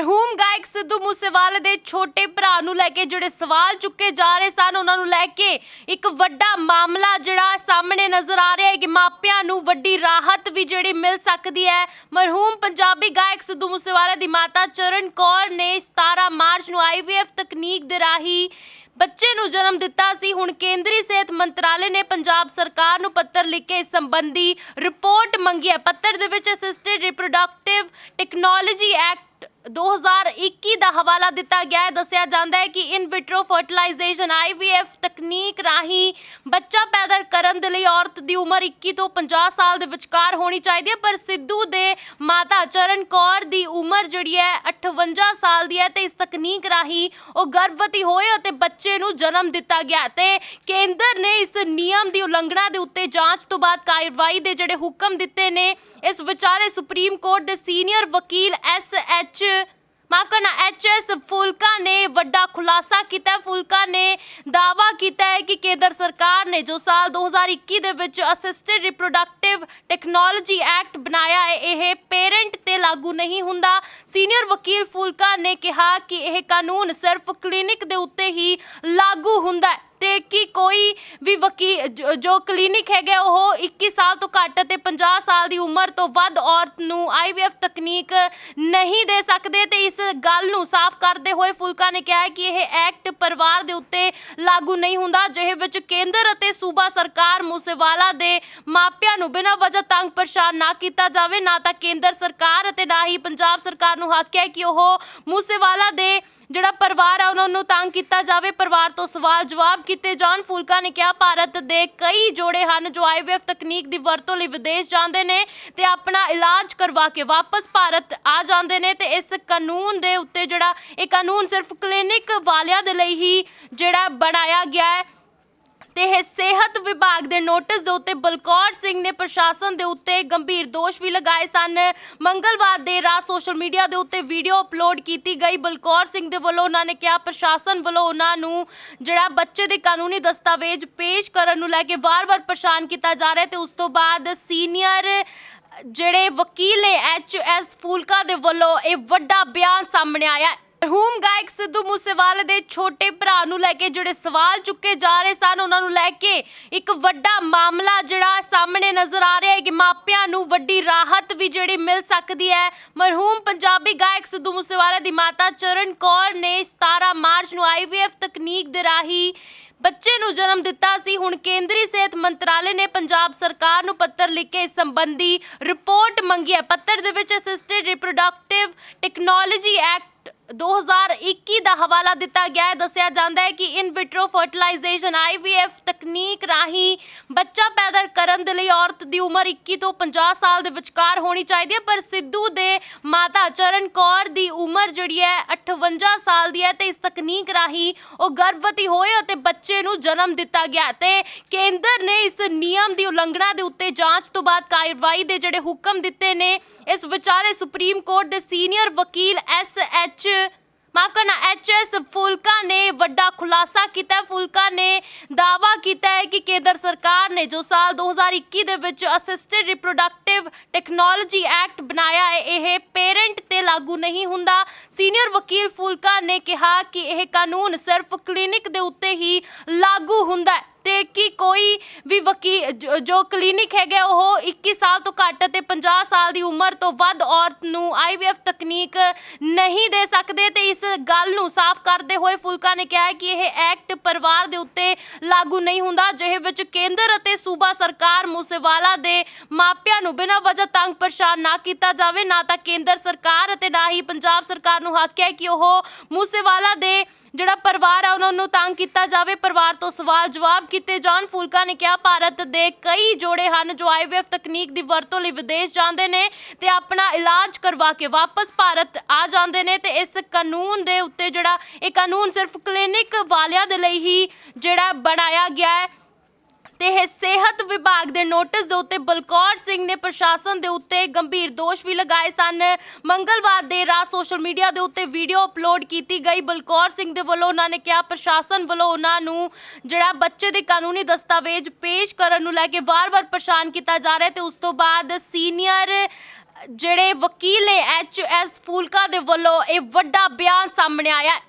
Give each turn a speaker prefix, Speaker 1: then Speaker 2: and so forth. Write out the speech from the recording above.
Speaker 1: ਮਰਹੂਮ ਗਾਇਕ ਸਿੱਧੂ ਮੂਸੇਵਾਲੇ ਦੇ ਛੋਟੇ ਭਰਾ ਨੂੰ ਲੈ ਕੇ ਜਿਹੜੇ ਸਵਾਲ ਚੁੱਕੇ ਜਾ ਰਹੇ ਸਨ, ਉਹਨਾਂ ਨੂੰ ਲੈ ਕੇ ਇੱਕ ਵੱਡਾ ਮਾਮਲਾ ਜਿਹੜਾ ਸਾਹਮਣੇ ਨਜ਼ਰ ਆ ਰਿਹਾ ਹੈ ਕਿ ਮਾਪਿਆਂ ਨੂੰ ਵੱਡੀ ਰਾਹਤ ਵੀ ਜਿਹੜੀ ਮਿਲ ਸਕਦੀ ਹੈ। ਮਰਹੂਮ ਪੰਜਾਬੀ ਗਾਇਕ ਸਿੱਧੂ ਮੂਸੇਵਾਲੇ ਦੀ ਮਾਤਾ ਚਰਨ ਕੌਰ ਨੇ 17 ਮਾਰਚ ਨੂੰ ਆਈਵੀਐਫ ਤਕਨੀਕ ਦੇ ਰਾਹੀਂ ਬੱਚੇ ਨੂੰ ਜਨਮ ਦਿੱਤਾ ਸੀ। ਹੁਣ ਕੇਂਦਰੀ ਸਿਹਤ ਮੰਤਰਾਲੇ ਨੇ ਪੰਜਾਬ ਸਰਕਾਰ ਨੂੰ ਪੱਤਰ ਲਿਖ ਕੇ ਇਸ ਸੰਬੰਧੀ ਰਿਪੋਰਟ ਮੰਗੀ ਹੈ। ਪੱਤਰ ਦੇ ਵਿੱਚ ਅਸਿਸਟਡ ਰਿਪਰੋਡਕਟਿਵ ਟੈਕਨੋਲੋਜੀ ਐਕਟ 2021 ਦਾ ਹਵਾਲਾ ਦਿੱਤਾ ਗਿਆ ਹੈ। ਦੱਸਿਆ ਜਾਂਦਾ ਹੈ ਕਿ ਇਨ ਵਿਟਰੋ ਫਰਟੀਲਾਈਜੇਸ਼ਨ ਆਈਵੀਐਫ ਤਕਨੀਕ ਰਾਹੀਂ ਬੱਚਾ ਪੈਦਾ ਕਰਨ ਦੇ ਲਈ ਔਰਤ ਦੀ ਉਮਰ 21 ਤੋਂ 50 ਸਾਲ ਦੇ ਵਿਚਕਾਰ ਹੋਣੀ ਚਾਹੀਦੀ ਹੈ। ਪਰ ਸਿੱਧੂ ਦੇ ਮਾਤਾ ਚਰਨ ਕੌਰ ਦੀ ਉਮਰ ਜਿਹੜੀ ਹੈ 58 ਸਾਲ ਦੀ ਹੈ ਤੇ ਇਸ ਤਕਨੀਕ ਰਾਹੀਂ ਉਹ ਗਰਭਵਤੀ ਹੋਏ ਅਤੇ ਬੱਚੇ ਨੂੰ ਜਨਮ ਦਿੱਤਾ ਗਿਆ ਤੇ ਕੇਂਦਰ ਨੇ ਇਸ ਨਿਯਮ ਦੀ ਉਲੰਘਣਾ ਦੇ ਉੱਤੇ ਜਾਂਚ ਤੋਂ ਬਾਅਦ ਕਾਰਵਾਈ ਦੇ ਜਿਹੜੇ ਹੁਕਮ ਦਿੱਤੇ ਨੇ, ਇਸ ਵਿਚਾਰੇ ਸੁਪਰੀਮ ਕੋਰਟ ਦੇ ਸੀਨੀਅਰ ਵਕੀਲ ਐਸ ਐਚ ਮਾਫ ਕਰਨਾ, ਐਚ ਐਸ ਫੁਲਕਾ ਨੇ ਵੱਡਾ ਖੁਲਾਸਾ ਕੀਤਾ ਫੁਲਕਾ ਨੇ ਦਾਅਵਾ ਕੀਤਾ ਹੈ ਕਿ ਕੇਂਦਰ ਸਰਕਾਰ ਨੇ ਜੋ ਸਾਲ 2021 ਦੇ ਵਿੱਚ ਅਸਿਸਟਡ ਰਿਪਰੋਡਕਟਿਵ ਟੈਕਨੋਲੋਜੀ ਐਕਟ ਬਣਾਇਆ ਹੈ, ਇਹ ਪੇਰੈਂਟ ਤੇ ਲਾਗੂ ਨਹੀਂ ਹੁੰਦਾ। ਸੀਨੀਅਰ ਵਕੀਲ ਫੁਲਕਾ ਨੇ ਕਿਹਾ ਕਿ ਇਹ ਕਾਨੂੰਨ ਸਿਰਫ ਕਲੀਨਿਕ ਦੇ ਉੱਤੇ ਹੀ ਲਾਗੂ ਹੁੰਦਾ ਹੈ ਤੇ ਕਿ ਕੋਈ ਵੀ ਵਕੀਲ ਜੋ- ਕਲੀਨਿਕ ਹੈਗੇ, ਉਹ 21 ਸਾਲ ਤੋਂ ਘੱਟ ਅਤੇ 50 ਸਾਲ ਦੀ ਉਮਰ ਤੋਂ ਵੱਧ ਔਰਤ ਨੂੰ ਆਈਵੀਐਫ ਤਕਨੀਕ ਨਹੀਂ ਦੇ ਸਕਦੇ ਤੇ ਇਸ ਗੱਲ ਨੂੰ ਸਾਫ਼ ਕਰਦੇ ਹੋਏ ਫੁਲਕਾ ਨੇ ਕਿਹਾ ਕਿ ਇਹ ਐਕਟ ਪਰਿਵਾਰ ਦੇ ਉੱਤੇ ਲਾਗੂ ਨਹੀਂ ਹੁੰਦਾ ਜਿਹੇ ਵਿੱਚ ਕੇਂਦਰ ਅਤੇ ਸੂਬਾ ਸਰਕਾਰ ਮੂਸੇਵਾਲਾ ਦੇ ਮਾਪਿਆਂ ਨੂੰ ਬਿਨਾਂ ਵਜ੍ਹਾ ਤੰਗ ਪਰੇਸ਼ਾਨ ਨਾ ਕੀਤਾ ਜਾਵੇ। ਨਾ ਤਾਂ ਕੇਂਦਰ ਸਰਕਾਰ ਅਤੇ ਨਾ ਹੀ ਪੰਜਾਬ ਸਰਕਾਰ ਨੂੰ ਹੱਕ ਹੈ ਕਿ ਉਹ ਮੂਸੇਵਾਲਾ ਦੇ ਜਿਹੜਾ ਪਰਿਵਾਰ ਆ, ਉਹਨਾਂ ਨੂੰ ਤੰਗ ਕੀਤਾ ਜਾਵੇ, ਪਰਿਵਾਰ ਤੋਂ ਸਵਾਲ ਜਵਾਬ ਕੀਤੇ ਜਾਣ। ਫੁਲਕਾ ਨੇ ਕਿਹਾ, ਭਾਰਤ ਦੇ ਕਈ ਜੋੜੇ ਹਨ ਜੋ ਆਈਵੀਐਫ ਤਕਨੀਕ ਦੀ ਵਰਤੋਂ ਲਈ ਵਿਦੇਸ਼ ਜਾਂਦੇ ਨੇ ਤੇ ਆਪਣਾ ਇਲਾਜ ਕਰਵਾ ਕੇ ਵਾਪਸ ਭਾਰਤ ਆ ਜਾਂਦੇ ਨੇ ਤੇ ਇਸ ਕਾਨੂੰਨ ਦੇ ਉੱਤੇ ਜਿਹੜਾ, ਇਹ ਕਾਨੂੰਨ ਸਿਰਫ ਕਲੀਨਿਕ ਵਾਲਿਆਂ ਦੇ ਲਈ ਹੀ ਜਿਹੜਾ ਬਣਾਇਆ ਗਿਆ ਹੈ। ਤੇ ਇਹ ਸਿਹਤ ਵਿਭਾਗ ਦੇ ਨੋਟਿਸ ਦੇ ਉੱਤੇ ਬਲਕੌਰ ਸਿੰਘ ਨੇ ਪ੍ਰਸ਼ਾਸਨ ਦੇ ਉੱਤੇ ਗੰਭੀਰ ਦੋਸ਼ ਵੀ ਲਗਾਏ ਸਨ। ਮੰਗਲਵਾਰ ਦੇ ਰਾਤ ਸੋਸ਼ਲ ਮੀਡੀਆ ਦੇ ਉੱਤੇ ਵੀਡੀਓ ਅਪਲੋਡ ਕੀਤੀ ਗਈ। ਬਲਕੌਰ ਸਿੰਘ ਦੇ ਵੱਲੋਂ ਉਹਨਾਂ ਨੇ ਕਿਹਾ, ਪ੍ਰਸ਼ਾਸਨ ਵੱਲੋਂ ਉਹਨਾਂ ਨੂੰ ਜਿਹੜਾ ਬੱਚੇ ਦੇ ਕਾਨੂੰਨੀ ਦਸਤਾਵੇਜ਼ ਪੇਸ਼ ਕਰਨ ਨੂੰ ਲੈ ਕੇ ਵਾਰ-ਵਾਰ ਪਰੇਸ਼ਾਨ ਕੀਤਾ ਜਾ ਰਿਹਾ ਤੇ ਉਸ ਤੋਂ ਬਾਅਦ ਸੀਨੀਅਰ ਜਿਹੜੇ ਵਕੀਲ ਨੇ, ਐਚ ਐਸ ਫੂਲਕਾ ਦੇ ਵੱਲੋਂ ਇਹ ਵੱਡਾ ਬਿਆਨ ਸਾਹਮਣੇ ਆਇਆ। ਮਰਹੂਮ ਗਾਇਕ ਸਿੱਧੂ ਮੂਸੇਵਾਲੇ ਦੇ ਛੋਟੇ ਭਰਾ ਨੂੰ ਲੈ ਕੇ ਜਿਹੜੇ ਸਵਾਲ ਚੁੱਕੇ ਜਾ ਰਹੇ ਸਨ, ਉਹਨਾਂ ਨੂੰ ਲੈ ਕੇ ਇੱਕ ਵੱਡਾ ਮਾਮਲਾ ਜਿਹੜਾ ਸਾਹਮਣੇ ਨਜ਼ਰ ਆ ਰਿਹਾ ਹੈ ਕਿ ਮਾਪਿਆਂ ਨੂੰ ਵੱਡੀ ਰਾਹਤ ਵੀ ਜਿਹੜੀ ਮਿਲ ਸਕਦੀ ਹੈ। ਮਰਹੂਮ ਪੰਜਾਬੀ ਗਾਇਕ ਸਿੱਧੂ ਮੂਸੇਵਾਲੇ ਦੀ ਮਾਤਾ ਚਰਨ ਕੌਰ ਨੇ 17 ਮਾਰਚ ਨੂੰ ਆਈਵੀਐਫ ਤਕਨੀਕ ਦੇ ਰਾਹੀਂ ਬੱਚੇ ਨੂੰ ਜਨਮ ਦਿੱਤਾ ਸੀ। ਹੁਣ ਕੇਂਦਰੀ ਸਿਹਤ ਮੰਤਰਾਲੇ ਨੇ ਪੰਜਾਬ ਸਰਕਾਰ ਨੂੰ ਪੱਤਰ ਲਿਖ ਕੇ ਇਸ ਸੰਬੰਧੀ ਰਿਪੋਰਟ ਮੰਗੀ ਹੈ। ਪੱਤਰ ਦੇ ਵਿੱਚ ਅਸਿਸਟਡ ਰਿਪਰੋਡਕਟਿਵ ਟੈਕਨੋਲੋਜੀ ਐਕਟ 2021 ਦਾ ਹਵਾਲਾ ਦਿੱਤਾ ਗਿਆ ਹੈ। ਦੱਸਿਆ ਜਾਂਦਾ ਹੈ ਕਿ ਇਨ ਵਿਟਰੋ ਫਰਟੀਲਾਈਜੇਸ਼ਨ ਆਈਵੀਐਫ ਤਕਨੀਕ ਰਾਹੀਂ ਬੱਚਾ ਪੈਦਾ ਕਰਨ ਦੇ ਲਈ ਔਰਤ ਦੀ ਉਮਰ 21 ਤੋਂ 50 ਸਾਲ ਦੇ ਵਿਚਕਾਰ ਹੋਣੀ ਚਾਹੀਦੀ ਹੈ। ਪਰ ਸਿੱਧੂ ਦੇ ਮਾਤਾ ਚਰਨ ਕੌਰ ਦੀ ਉਮਰ ਜਿਹੜੀ ਹੈ 58 ਸਾਲ ਦੀ ਹੈ ਤੇ ਇਸ ਤਕਨੀਕ ਰਾਹੀਂ ਉਹ ਗਰਭਵਤੀ ਹੋਏ ਅਤੇ ਬੱਚੇ ਨੂੰ ਜਨਮ ਦਿੱਤਾ ਗਿਆ ਤੇ ਕੇਂਦਰ ਨੇ ਇਸ ਨਿਯਮ ਦੀ ਉਲੰਘਣਾ ਦੇ ਉੱਤੇ ਜਾਂਚ ਤੋਂ ਬਾਅਦ ਕਾਰਵਾਈ ਦੇ ਜਿਹੜੇ ਹੁਕਮ ਦਿੱਤੇ ਨੇ, ਇਸ ਵਿਚਾਰੇ ਸੁਪਰੀਮ ਕੋਰਟ ਦੇ ਸੀਨੀਅਰ ਵਕੀਲ ਐਸ ਐਚ ਮਾਫ ਕਰਨਾ, ਐਚ ਐਸ ਫੁਲਕਾ ਨੇ ਵੱਡਾ ਖੁਲਾਸਾ ਕੀਤਾ। ਫੁਲਕਾ ਨੇ ਦਾਅਵਾ ਕੀਤਾ ਹੈ ਕਿ ਕੇਂਦਰ ਸਰਕਾਰ ਨੇ ਜੋ ਸਾਲ 2021 ਦੇ ਵਿੱਚ ਅਸਿਸਟਡ ਰਿਪਰੋਡਕਟਿਵ ਟੈਕਨੋਲੋਜੀ ਐਕਟ ਬਣਾਇਆ ਹੈ, ਇਹ ਪੇਰੈਂਟ ਤੇ ਲਾਗੂ ਨਹੀਂ ਹੁੰਦਾ। ਸੀਨੀਅਰ ਵਕੀਲ ਫੁਲਕਾ ਨੇ ਕਿਹਾ ਕਿ ਇਹ ਕਾਨੂੰਨ ਸਿਰਫ ਕਲੀਨਿਕ ਦੇ ਉੱਤੇ ਹੀ ਲਾਗੂ ਹੁੰਦਾ ਹੈ। ਤੇ ਕਿ ਕੋਈ ਵੀ ਵਕੀ, ਜੋ- ਜੋ ਕਲੀਨਿਕ ਹੈਗੇ, ਉਹ 21 ਸਾਲ ਤੋਂ ਘੱਟ ਅਤੇ 50 ਸਾਲ ਦੀ ਉਮਰ ਤੋਂ ਵੱਧ ਔਰਤ ਨੂੰ ਆਈਵੀਐਫ ਤਕਨੀਕ ਨਹੀਂ ਦੇ ਸਕਦੇ ਤੇ ਇਸ ਗੱਲ ਨੂੰ ਸਾਫ਼ ਕਰਦੇ ਹੋਏ ਫੁਲਕਾ ਨੇ ਕਿਹਾ ਹੈ ਕਿ ਇਹ ਐਕਟ ਪਰਿਵਾਰ ਦੇ ਉੱਤੇ ਲਾਗੂ ਨਹੀਂ ਹੁੰਦਾ ਜਿਹੇ ਵਿੱਚ ਕੇਂਦਰ ਅਤੇ ਸੂਬਾ ਸਰਕਾਰ ਮੂਸੇਵਾਲਾ ਦੇ ਮਾਪਿਆਂ ਨੂੰ ਬਿਨਾਂ ਵਜ੍ਹਾ ਤੰਗ ਪਰੇਸ਼ਾਨ ਨਾ ਕੀਤਾ ਜਾਵੇ। ਨਾ ਤਾਂ ਕੇਂਦਰ ਸਰਕਾਰ ਅਤੇ ਨਾ ਹੀ ਪੰਜਾਬ ਸਰਕਾਰ ਨੂੰ ਹੱਕ ਹੈ ਕਿ ਉਹ ਮੂਸੇਵਾਲਾ ਦੇ ਜਿਹੜਾ ਪਰਿਵਾਰ ਆ, ਉਹਨਾਂ ਨੂੰ ਤੰਗ ਕੀਤਾ ਜਾਵੇ। ਪਰਿਵਾਰ ਤੋਂ ਸਵਾਲ ਜਵਾਬ ਕੀਤੇ ਜਾਣ। ਫੁਲਕਾ ਨੇ ਕਿਹਾ, ਭਾਰਤ ਦੇ ਕਈ ਜੋੜੇ ਹਨ ਜੋ ਆਈਵੀਐਫ ਤਕਨੀਕ ਦੀ ਵਰਤੋਂ ਲਈ ਵਿਦੇਸ਼ ਜਾਂਦੇ ਨੇ ਤੇ ਆਪਣਾ ਇਲਾਜ ਕਰਵਾ ਕੇ ਵਾਪਸ ਭਾਰਤ ਆ ਜਾਂਦੇ ਨੇ ਤੇ ਇਸ ਕਾਨੂੰਨ ਦੇ ਉੱਤੇ ਜਿਹੜਾ, ਇਹ ਕਾਨੂੰਨ ਸਿਰਫ ਕਲੀਨਿਕ ਵਾਲਿਆਂ ਦੇ ਲਈ ਹੀ ਜਿਹੜਾ ਬਣਾਇਆ ਗਿਆ ਹੈ। ਤੇ ਇਹ ਸਿਹਤ ਵਿਭਾਗ ਦੇ ਨੋਟਿਸ ਦੇ ਉੱਤੇ ਬਲਕੌਰ ਸਿੰਘ ਨੇ ਪ੍ਰਸ਼ਾਸਨ ਦੇ ਉੱਤੇ ਗੰਭੀਰ ਦੋਸ਼ ਵੀ ਲਗਾਏ ਸਨ। ਮੰਗਲਵਾਰ ਦੇ ਰਾਤ ਸੋਸ਼ਲ ਮੀਡੀਆ ਦੇ ਉੱਤੇ ਵੀਡੀਓ ਅਪਲੋਡ ਕੀਤੀ ਗਈ। ਬਲਕੌਰ ਸਿੰਘ ਦੇ ਵੱਲੋਂ ਉਹਨਾਂ ਨੇ ਕਿਹਾ, ਪ੍ਰਸ਼ਾਸਨ ਵੱਲੋਂ ਉਹਨਾਂ ਨੂੰ ਜਿਹੜਾ ਬੱਚੇ ਦੇ ਕਾਨੂੰਨੀ ਦਸਤਾਵੇਜ਼ ਪੇਸ਼ ਕਰਨ ਨੂੰ ਲੈ ਕੇ ਵਾਰ-ਵਾਰ ਪਰੇਸ਼ਾਨ ਕੀਤਾ ਜਾ ਰਿਹਾ ਤੇ ਉਸ ਤੋਂ ਬਾਅਦ ਸੀਨੀਅਰ ਜਿਹੜੇ ਵਕੀਲ ਨੇ, ਐਚ ਐਸ ਫੂਲਕਾ ਦੇ ਵੱਲੋਂ ਇਹ ਵੱਡਾ ਬਿਆਨ ਸਾਹਮਣੇ ਆਇਆ।